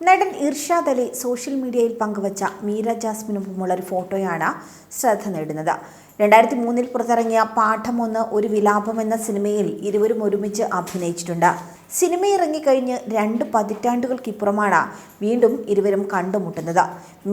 നടൻ ഇർഷാദ് അലി സോഷ്യൽ മീഡിയയിൽ പങ്കുവച്ച മീര ജാസ്മിനൊപ്പമുള്ള ഒരു ഫോട്ടോയാണ് ശ്രദ്ധ നേടുന്നത്. രണ്ടായിരത്തി മൂന്നിൽ പുറത്തിറങ്ങിയ പാഠം ഒന്ന് ഒരു വിലാപം എന്ന സിനിമയിൽ ഇരുവരും ഒരുമിച്ച് അഭിനയിച്ചിട്ടുണ്ട്. സിനിമ ഇറങ്ങിക്കഴിഞ്ഞ് രണ്ട് പതിറ്റാണ്ടുകൾക്കിപ്പുറമാണ് വീണ്ടും ഇരുവരും കണ്ടുമുട്ടുന്നത്.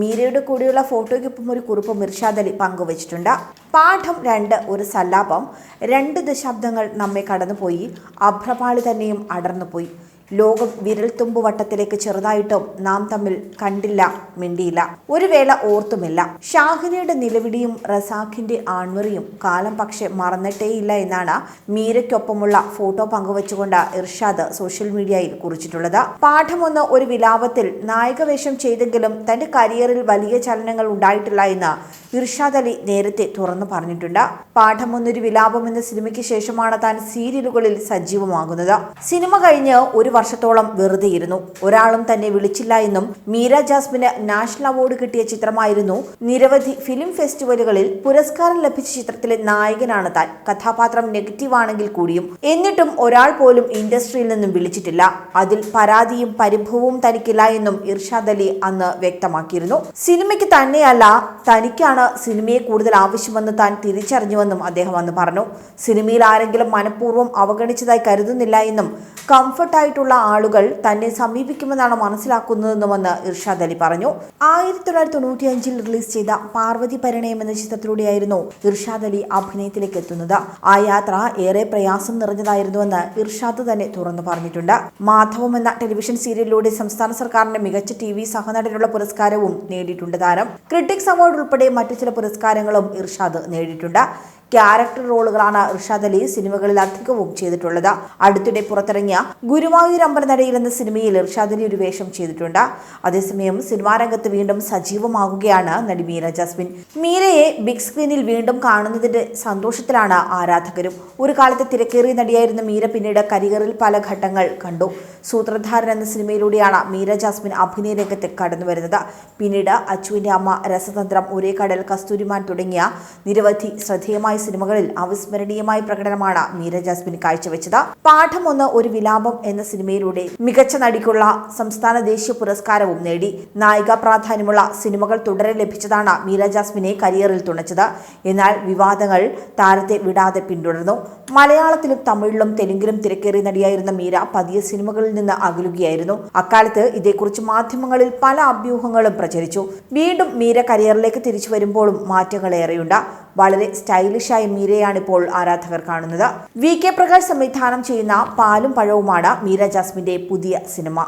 മീരയുടെ കൂടെയുള്ള ഫോട്ടോയ്ക്കൊപ്പം ഒരു കുറിപ്പ് ഇർഷാദ് അലി പങ്കുവച്ചിട്ടുണ്ട്. പാഠം രണ്ട് ഒരു സല്ലാപം രണ്ട് ദശാബ്ദങ്ങൾ നമ്മെ കടന്നുപോയി അഭ്രപാളി തന്നെയും അടർന്നുപോയി. ലോകം വിരൽത്തുമ്പ് വട്ടത്തിലേക്ക് ചെറുതായിട്ടും നാം തമ്മിൽ കണ്ടില്ല മിണ്ടിയില്ല. ഒരു വേള ഓർത്തുമില്ല. ഷാഹിനയുടെ നിലവിടിയും റസാഖിന്റെ ആൺവറിയും കാലം പക്ഷെ മറന്നിട്ടേയില്ല എന്നാണ് മീരയ്ക്കൊപ്പമുള്ള ഫോട്ടോ പങ്കുവച്ചുകൊണ്ട് ഇർഷാദ് സോഷ്യൽ മീഡിയയിൽ കുറിച്ചിട്ടുള്ളത്. പാഠമൊന്ന് ഒരു വിലാപത്തിൽ നായകവേഷം ചെയ്തെങ്കിലും തന്റെ കരിയറിൽ വലിയ ചലനങ്ങൾ ഉണ്ടായിട്ടില്ല എന്ന് ഇർഷാദ് അലി നേരത്തെ തുറന്നു പറഞ്ഞിട്ടുണ്ട്. പാഠമൊന്നൊരു വിലാപം എന്ന സിനിമയ്ക്ക് ശേഷമാണ് താൻ സീരിയലുകളിൽ സജീവമാകുന്നത്. സിനിമ കഴിഞ്ഞ് ഒരു വർഷത്തോളം വെറുതെ ഇരുന്നു ഒരാളും തന്നെ വിളിച്ചില്ല എന്നും മീര ജാസ്മിന് നാഷണൽ അവാർഡ് കിട്ടിയ ചിത്രമായിരുന്നു നിരവധി ഫിലിം ഫെസ്റ്റിവലുകളിൽ പുരസ്കാരം ലഭിച്ച ചിത്രത്തിലെ നായകനാണ് താൻ. കഥാപാത്രം നെഗറ്റീവ് ആണെങ്കിൽ കൂടിയും. എന്നിട്ടും ഒരാൾ പോലും ഇൻഡസ്ട്രിയിൽ നിന്നും വിളിച്ചിട്ടില്ല. അതിൽ പരാതിയും പരിഭവവും തനിക്കില്ല എന്നും ഇർഷാദ് അലി അന്ന് വ്യക്തമാക്കിയിരുന്നു. സിനിമയ്ക്ക് തന്നെയല്ല തനിക്കാണ് സിനിമയെ കൂടുതൽ ആവശ്യമെന്ന് താൻ തിരിച്ചറിഞ്ഞുവെന്നും അദ്ദേഹം അന്ന് പറഞ്ഞു. സിനിമയിൽ ആരെങ്കിലും മനഃപൂർവം അവഗണിച്ചതായി കരുതുന്നില്ല എന്നും കംഫർട്ടായിട്ടുള്ള ആളുകൾ തന്നെ സമീപിക്കുമെന്നാണ് മനസ്സിലാക്കുന്നതെന്നുമെന്ന് ഇർഷാദ് അലി പറഞ്ഞു. ആയിരത്തി തൊള്ളായിരത്തി റിലീസ് ചെയ്ത പാർവതി പരിണയം എന്ന ചിത്രത്തിലൂടെയായിരുന്നു ഇർഷാദ് അലി അഭിനയത്തിലേക്ക് എത്തുന്നത്. ആ യാത്ര ഏറെ പ്രയാസം നിറഞ്ഞതായിരുന്നുവെന്ന് ഇർഷാദ് തന്നെ തുറന്നു പറഞ്ഞിട്ടുണ്ട്. മാധവം എന്ന ടെലിവിഷൻ സീരിയലിലൂടെ സംസ്ഥാന സർക്കാരിന്റെ മികച്ച ടി വി സഹനടനുള്ള പുരസ്കാരവും നേടിയിട്ടുണ്ട് താരം. ക്രിട്ടിക്സ് അവാർഡ് ഉൾപ്പെടെ മറ്റു ചില പുരസ്കാരങ്ങളും ഇർഷാദ് നേടിയിട്ടുണ്ട്. ക്യാരക്ടർ റോളുകളാണ് ഋഷാദ് അലി സിനിമകളിൽ അധികവും ചെയ്തിട്ടുള്ളത്. അടുത്തിടെ പുറത്തിറങ്ങിയ ഗുരുവായൂർ അമ്പലനടയിൽ എന്ന സിനിമയിൽ ഋഷാദ് അലി ഒരു വേഷം ചെയ്തിട്ടുണ്ട്. അതേസമയം സിനിമാ രംഗത്ത് വീണ്ടും സജീവമാകുകയാണ് നടി മീര ജാസ്മിൻ. മീരയെ ബിഗ് സ്ക്രീനിൽ വീണ്ടും കാണുന്നതിന്റെ സന്തോഷത്തിലാണ് ആരാധകരും. ഒരു കാലത്ത് തിരക്കേറിയ നടിയായിരുന്ന മീര പിന്നീട് കരിയറിൽ പല ഘട്ടങ്ങൾ കണ്ടു. സൂത്രധാരൻ എന്ന സിനിമയിലൂടെയാണ് മീര ജാസ്മിൻ അഭിനയ രംഗത്ത് കടന്നു വരുന്നത്. പിന്നീട് അച്ചുവിന്റെ അമ്മ രസതന്ത്രം ഒരേ കടൽ കസ്തൂരിമാൻ തുടങ്ങിയ നിരവധി ശ്രദ്ധേയമായ സിനിമകളിൽ അവിസ്മരണീയമായ പ്രകടനമാണ് മീര ജാസ്മിൻ കാഴ്ചവെച്ചത്. പാഠം ഒന്ന് ഒരു വിലാപം എന്ന സിനിമയിലൂടെ മികച്ച നടിക്കുള്ള സംസ്ഥാന ദേശീയ പുരസ്കാരവും നേടി. നായിക പ്രാധാന്യമുള്ള സിനിമകൾ തുടരെ ലഭിച്ചതാണ് മീര ജാസ്മിനെ കരിയറിൽ തുണച്ചത്. എന്നാൽ വിവാദങ്ങൾ താരത്തെ വിടാതെ പിന്തുടർന്നു. മലയാളത്തിലും തമിഴിലും തെലുങ്കിലും തിരക്കേറിയ നടിയായിരുന്ന മീര പതിയ സിനിമകളിൽ നിന്ന് അകലുകയായിരുന്നു. അക്കാലത്ത് ഇതേക്കുറിച്ച് മാധ്യമങ്ങളിൽ പല അഭ്യൂഹങ്ങളും പ്രചരിച്ചു. വീണ്ടും മീര കരിയറിലേക്ക് തിരിച്ചു വരുമ്പോഴും മാറ്റങ്ങളേറെയുണ്ട്. വളരെ സ്റ്റൈലിഷായ മീരയാണ് ഇപ്പോൾ ആരാധകർ കാണുന്നത്. വി കെ പ്രകാശ് സംവിധാനം ചെയ്യുന്ന പാലും പഴവുമാണ് മീര ജാസ്മിന്റെ പുതിയ സിനിമ.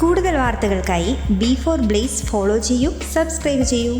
കൂടുതൽ വാർത്തകൾക്കായി ബി ഫോർ ബ്ലേസ് ഫോളോ ചെയ്യൂ സബ്സ്ക്രൈബ് ചെയ്യൂ.